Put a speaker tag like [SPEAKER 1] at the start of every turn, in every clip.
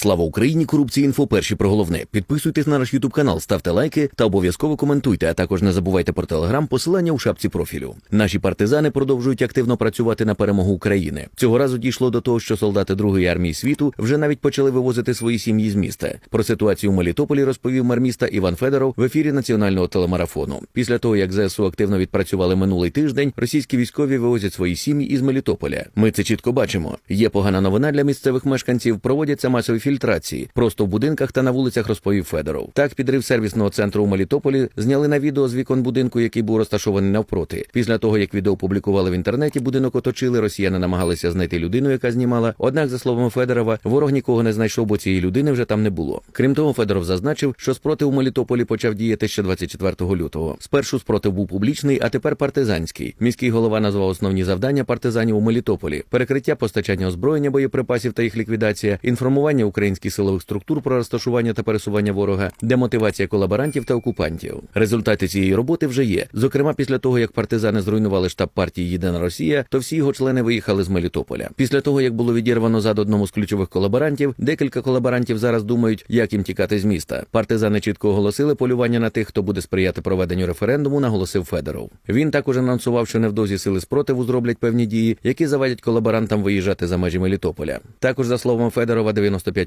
[SPEAKER 1] Слава Україні! Корупція інфо. Перші про головне. Підписуйтесь на наш Ютуб канал, ставте лайки та обов'язково коментуйте. А також не забувайте про телеграм, посилання у шапці профілю. Наші партизани продовжують активно працювати на перемогу України. Цього разу дійшло до того, що солдати Другої армії світу вже навіть почали вивозити свої сім'ї з міста. Про ситуацію в Мелітополі розповів мер міста Іван Федоров в ефірі національного телемарафону. Після того, як ЗСУ активно відпрацювали минулий тиждень, російські військові вивозять свої сім'ї із Мелітополя. Ми це чітко бачимо. Є погана новина для місцевих мешканців. Проводяться масові фільтрації просто в будинках та на вулицях, розповів Федоров. Так, підрив сервісного центру у Мелітополі зняли на відео з вікон будинку, який був розташований навпроти. Після того, як відео опублікували в інтернеті, будинок оточили. Росіяни намагалися знайти людину, яка знімала. Однак, за словами Федорова, ворог нікого не знайшов, бо цієї людини вже там не було. Крім того, Федоров зазначив, що спротив у Мелітополі почав діяти ще 24 лютого. Спершу спротив був публічний, а тепер партизанський. Міський голова назвав основні завдання партизанів у Мелітополі: перекриття постачання озброєння, боєприпасів та їх ліквідація, інформування українських силових структур про розташування та пересування ворога, демотивація колаборантів та окупантів. Результати цієї роботи вже є. Зокрема, після того як партизани зруйнували штаб партії Єдина Росія, то всі його члени виїхали з Мелітополя. Після того як було відірвано зад одному з ключових колаборантів, декілька колаборантів зараз думають, як їм тікати з міста. Партизани чітко оголосили полювання на тих, хто буде сприяти проведенню референдуму, наголосив Федоров. Він також анонсував, що невдовзі сили спротиву зроблять певні дії, які завадять колаборантам виїжджати за межі Мелітополя. Також, за словами Федорова, 95%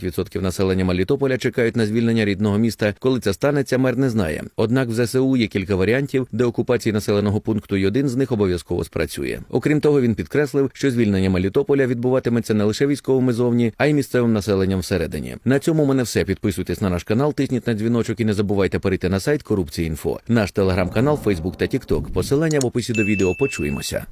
[SPEAKER 1] населення Мелітополя чекають на звільнення рідного міста. Коли це станеться, мер не знає. Однак в ЗСУ є кілька варіантів, де окупації населеного пункту, і один з них обов'язково спрацює. Окрім того, він підкреслив, що звільнення Мелітополя відбуватиметься не лише військовими зовні, а й місцевим населенням всередині. На цьому мене все. Підписуйтесь на наш канал, тисніть на дзвіночок і не забувайте перейти на сайт Корупції.Інфо, наш телеграм-канал, Фейсбук та Тікток. Посилання в описі до відео. Почуємося.